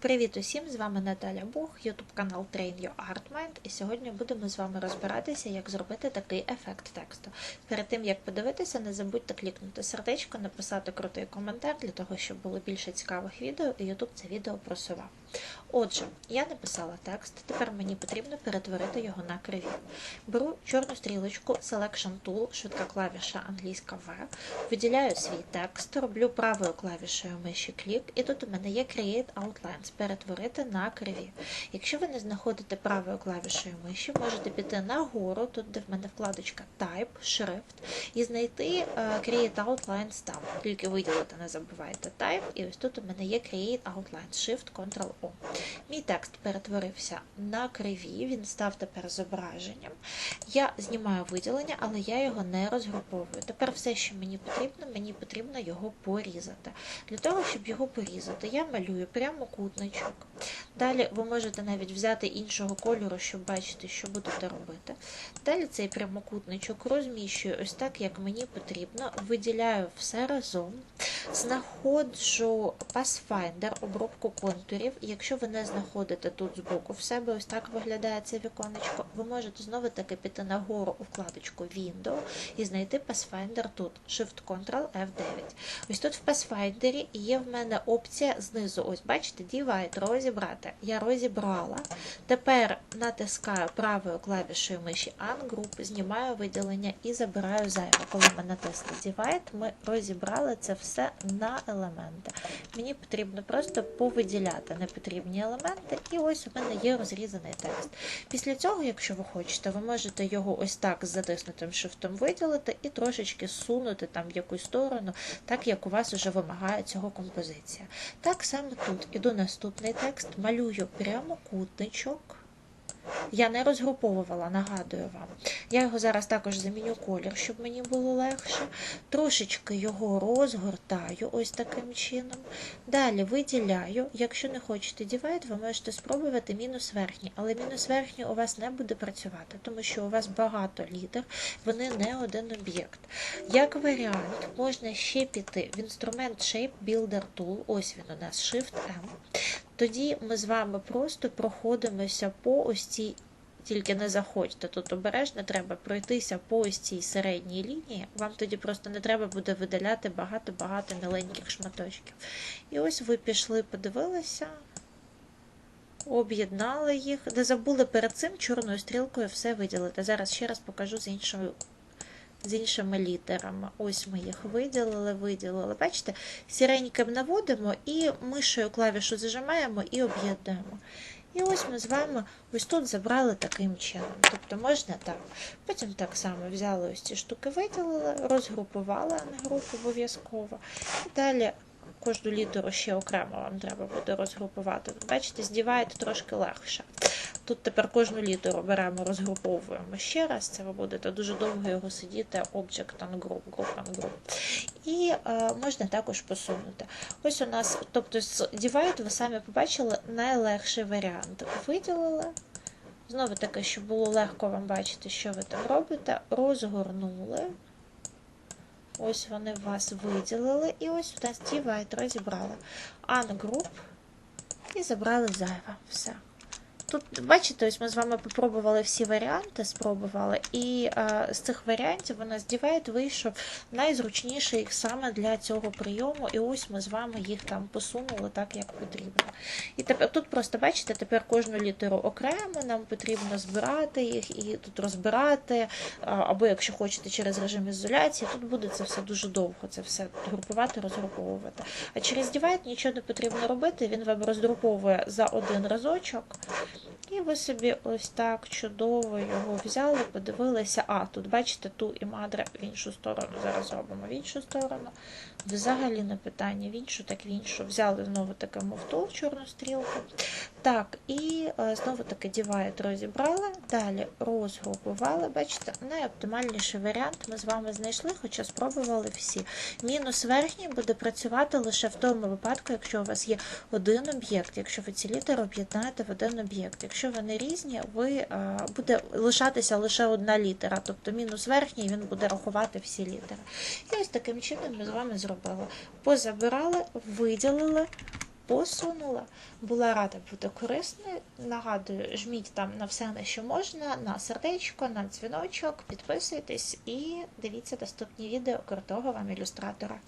Привіт усім! З вами Наталя Бух, YouTube канал Train Your Art Mind. І сьогодні будемо з вами розбиратися, як зробити такий ефект тексту. Перед тим як подивитися, не забудьте клікнути сердечко, написати крутий коментар для того, щоб було більше цікавих відео, і YouTube це відео просував. Отже, я написала текст, тепер мені потрібно перетворити його на криві. Беру чорну стрілочку Selection Tool, швидка клавіша англійська V, виділяю свій текст, роблю правою клавішею миші клік, і тут у мене є Create Outlines, перетворити на криві. Якщо ви не знаходите правою клавішею миші, можете піти нагору, тут де в мене вкладочка Type, шрифт, і знайти е, Create Outlines там. Тільки виділити, не забувайте Type, і ось тут у мене є Create Outlines, Shift, Ctrl O. Мій текст перетворився на криві, він став тепер зображенням. Я знімаю виділення, але я його не розгруповую. Тепер все, що мені потрібно, мені потрібно його порізати. Для того, щоб його порізати, я малюю прямокутничок. Далі ви можете навіть взяти іншого кольору, щоб бачити, що будете робити. Далі цей прямокутничок розміщую ось так, як мені потрібно, виділяю все разом, знаходжу Pathfinder, обробку контурів. Якщо ви не знаходите тут збоку в себе, ось так виглядає це віконечко, ви можете знову таки піти нагору у вкладочку Window і знайти Pathfinder тут, Shift-Ctrl F9. Ось тут в Pathfinder є в мене опція знизу, ось бачите, Divide, розібрати. Я розібрала. Тепер натискаю правою клавішею миші Ungroup, знімаю виділення і забираю зайве. Коли ми натисли Divide, ми розібрали це все на елементи. Мені потрібно просто повиділяти непотрібні елементи, і ось у мене є розрізаний текст. Після цього, якщо ви хочете, ви можете його ось так з затиснутим шрифтом виділити і трошечки сунути там в якусь сторону, так як у вас вже вимагає цього композиція. Так само тут іду наступний текст, малюю прямокутничок. Я не розгруповувала, нагадую вам. Я його зараз також заміню колір, щоб мені було легше. Трошечки його розгортаю ось таким чином. Далі виділяю. Якщо не хочете дівайт, ви можете спробувати мінус верхній, але мінус верхній у вас не буде працювати, тому що у вас багато літер, вони не один об'єкт. Як варіант, можна ще піти в інструмент Shape Builder Tool, ось він у нас Shift-M. Тоді ми з вами просто проходимося по ось цій, тільки не заходьте. Тут обережно треба пройтися по ось цій середній лінії. Вам тоді просто не треба буде видаляти багато-багато маленьких шматочків. І ось ви пішли, подивилися, об'єднали їх, не забули перед цим чорною стрілкою все виділити. Зараз ще раз покажу з іншою. З іншими літерами. Ось ми їх виділили, виділили. Бачите, сіреньким наводимо і мишою клавішу зажимаємо і об'єднуємо. І ось ми з вами ось тут забрали таким чином. Тобто можна так. Потім так само взяли ось ці штуки, виділили, розгрупували, а не групу обов'язково. І далі кожну літеру ще окремо вам треба буде розгрупувати. Бачите, здіваєте трошки легше. Тут тепер кожну літеру беремо, розгруповуємо ще раз. Це ви будете дуже довго його сидіти, Object and Group, Group and Group. І е, можна також посунути. Ось у нас, тобто з Divide ви самі побачили найлегший варіант. Виділили. Знову таки, щоб було легко вам бачити, що ви там робите. Розгорнули. Ось вони вас виділили. І ось у нас Divide розібрали. Ungroup і забрали зайве. Все. Тут, бачите, ось ми з вами попробували всі варіанти, спробували, і а, з цих варіантів у нас Divide вийшов найзручніший саме для цього прийому. І ось ми з вами їх там посунули так, як потрібно. І тепер тут просто бачите, тепер кожну літеру окремо, нам потрібно збирати їх і тут розбирати, або якщо хочете через режим ізоляції, тут буде це все дуже довго, це все групувати, розгруповувати. А через Divide нічого не потрібно робити, він вам розгруповує за один разочок. І ви собі ось так чудово його взяли, подивилися. А, тут, бачите, ту і мадре в іншу сторону. Зараз робимо в іншу сторону. Взагалі не питання в іншу, так в іншу. Взяли знову таки мовту, чорну стрілку. Так, і знову таки Divide розібрали. Далі розгрупували. Бачите, найоптимальніший варіант ми з вами знайшли, хоча спробували всі. Мінус верхній буде працювати лише в тому випадку, якщо у вас є один об'єкт, якщо ви ці літери об'єднаєте в один об'єкт якщо вони різні, ви е, буде лишатися лише одна літера, тобто мінус верхній він буде рахувати всі літери. І ось таким чином ми з вами зробили. Позабирали, виділили. Посунула, була рада бути корисною. Нагадую, жміть там на все, на що можна, на сердечко, на дзвіночок, підписуйтесь і дивіться наступні відео крутого вам ілюстратора.